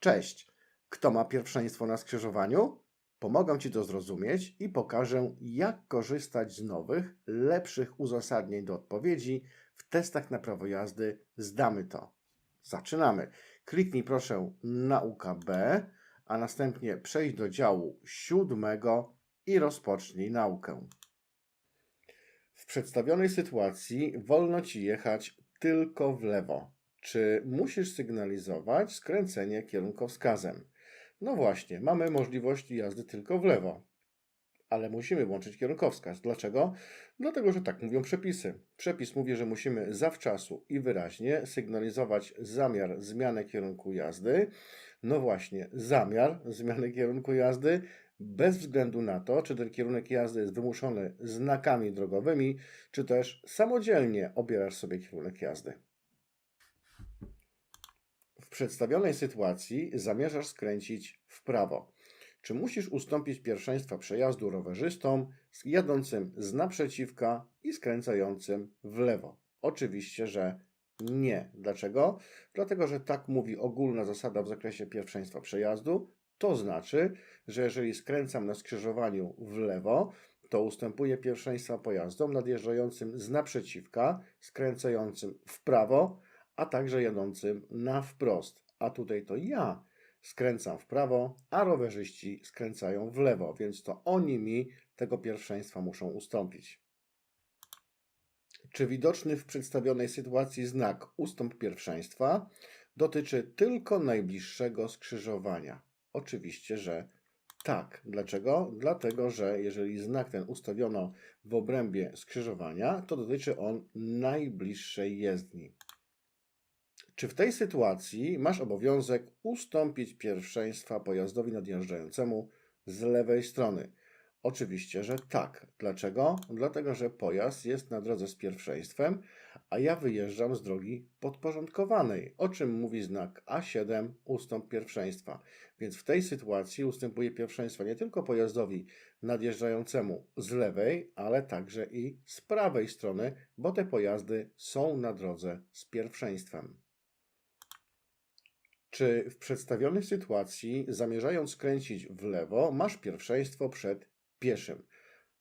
Cześć! Kto ma pierwszeństwo na skrzyżowaniu? Pomogę Ci to zrozumieć i pokażę, jak korzystać z nowych, lepszych uzasadnień do odpowiedzi w testach na prawo jazdy. Zdamy to. Zaczynamy. Kliknij proszę Nauka B, a następnie przejdź do działu siódmego i rozpocznij naukę. W przedstawionej sytuacji wolno Ci jechać tylko w lewo. Czy musisz sygnalizować skręcenie kierunkowskazem? No właśnie, mamy możliwość jazdy tylko w lewo, ale musimy włączyć kierunkowskaz. Dlaczego? Dlatego, że tak mówią przepisy. Przepis mówi, że musimy zawczasu i wyraźnie sygnalizować zamiar zmiany kierunku jazdy. No właśnie, zamiar zmiany kierunku jazdy bez względu na to, czy ten kierunek jazdy jest wymuszony znakami drogowymi, czy też samodzielnie obierasz sobie kierunek jazdy. Przedstawionej sytuacji zamierzasz skręcić w prawo. Czy musisz ustąpić pierwszeństwa przejazdu rowerzystom jadącym z naprzeciwka i skręcającym w lewo? Oczywiście, że nie. Dlaczego? Dlatego, że tak mówi ogólna zasada w zakresie pierwszeństwa przejazdu. To znaczy, że jeżeli skręcam na skrzyżowaniu w lewo, to ustępuję pierwszeństwa pojazdom nadjeżdżającym z naprzeciwka, skręcającym w prawo, a także jadącym na wprost. A tutaj to ja skręcam w prawo, a rowerzyści skręcają w lewo, więc to oni mi tego pierwszeństwa muszą ustąpić. Czy widoczny w przedstawionej sytuacji znak ustąp pierwszeństwa dotyczy tylko najbliższego skrzyżowania? Oczywiście, że tak. Dlaczego? Dlatego, że jeżeli znak ten ustawiono w obrębie skrzyżowania, to dotyczy on najbliższej jezdni. Czy w tej sytuacji masz obowiązek ustąpić pierwszeństwa pojazdowi nadjeżdżającemu z lewej strony? Oczywiście, że tak. Dlaczego? Dlatego, że pojazd jest na drodze z pierwszeństwem, a ja wyjeżdżam z drogi podporządkowanej, o czym mówi znak A7 ustąp pierwszeństwa. Więc w tej sytuacji ustępuje pierwszeństwa nie tylko pojazdowi nadjeżdżającemu z lewej, ale także i z prawej strony, bo te pojazdy są na drodze z pierwszeństwem. Czy w przedstawionej sytuacji, zamierzając skręcić w lewo, masz pierwszeństwo przed pieszym?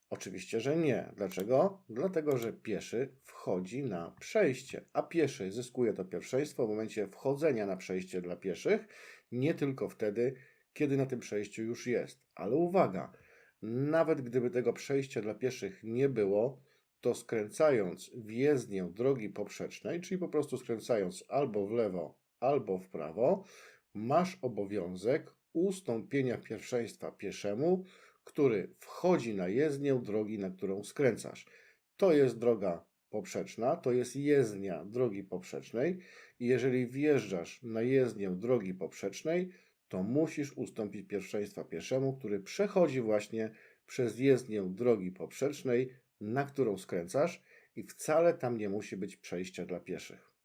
Oczywiście, że nie. Dlaczego? Dlatego, że pieszy wchodzi na przejście, a pieszy zyskuje to pierwszeństwo w momencie wchodzenia na przejście dla pieszych, nie tylko wtedy, kiedy na tym przejściu już jest. Ale uwaga, nawet gdyby tego przejścia dla pieszych nie było, to skręcając w jezdnię drogi poprzecznej, czyli po prostu skręcając albo w lewo, albo w prawo, masz obowiązek ustąpienia pierwszeństwa pieszemu, który wchodzi na jezdnię drogi, na którą skręcasz. To jest droga poprzeczna, to jest jezdnia drogi poprzecznej i jeżeli wjeżdżasz na jezdnię drogi poprzecznej, to musisz ustąpić pierwszeństwa pieszemu, który przechodzi właśnie przez jezdnię drogi poprzecznej, na którą skręcasz i wcale tam nie musi być przejścia dla pieszych.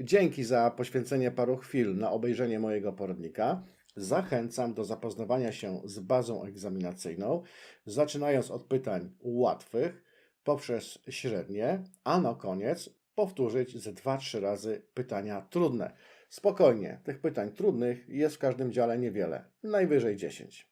Dzięki za poświęcenie paru chwil na obejrzenie mojego poradnika. Zachęcam do zapoznawania się z bazą egzaminacyjną, zaczynając od pytań łatwych poprzez średnie, a na koniec powtórzyć ze 2-3 razy pytania trudne. Spokojnie, tych pytań trudnych jest w każdym dziale niewiele, najwyżej 10.